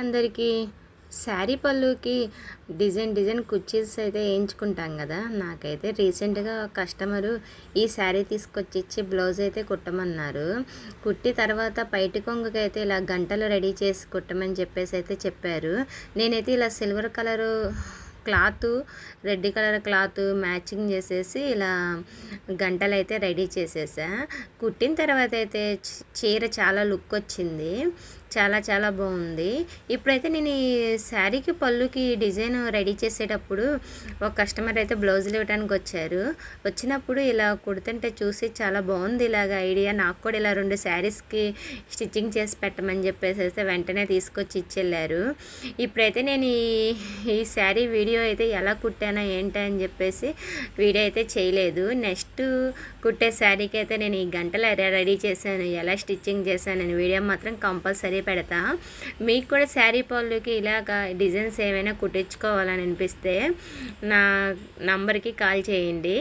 అందరికీ శారీ పళ్ళుకి design design కుర్చీస్ అయితే వేయించుకుంటాం కదా. నాకైతే రీసెంట్గా కస్టమరు ఈ శారీ తీసుకొచ్చి ఇచ్చి బ్లౌజ్ అయితే కుట్టమన్నారు. కుట్టి తర్వాత పైటి కొంగుకి అయితే ఇలా గంటలు రెడీ చేసి కుట్టమని చెప్పేసి అయితే చెప్పారు. నేనైతే ఇలా silver colour cloth red colour cloth matching చేసేసి ఇలా గంటలు అయితే రెడీ చేసేసా. కుట్టిన తర్వాత అయితే చీర చాలా లుక్ వచ్చింది. చాలా చాలా బాగుంది. ఇప్పుడైతే నేను ఈ శారీకి పళ్ళుకి డిజైన్ రెడీ చేసేటప్పుడు ఒక కస్టమర్ అయితే బ్లౌజులు ఇవ్వడానికి వచ్చారు. వచ్చినప్పుడు ఇలా కుడుతుంటే చూసి చాలా బాగుంది ఇలాగ ఐడియా. నాకు కూడా ఇలా రెండు శారీస్కి స్టిచ్చింగ్ చేసి పెట్టమని చెప్పేసి అయితే వెంటనే తీసుకొచ్చి ఇచ్చెళ్ళారు. ఇప్పుడైతే నేను ఈ ఈ శారీ వీడియో అయితే ఎలా కుట్టానో ఏంటని అని చెప్పేసి వీడియో అయితే చేయలేదు. నెక్స్ట్ కుట్టే శారీకి అయితే నేను ఈ గంటలు రెడీ చేశాను. ఎలా స్టిచ్చింగ్ చేశాను వీడియో మాత్రం కంపల్సరీ పెడతా. మీకు కూడా శారీ పళ్ళుకి ఇలాగ డిజైన్స్ ఏమైనా కుట్టించుకోవాలని అనిపిస్తే నా నంబర్కి కాల్ చేయండి.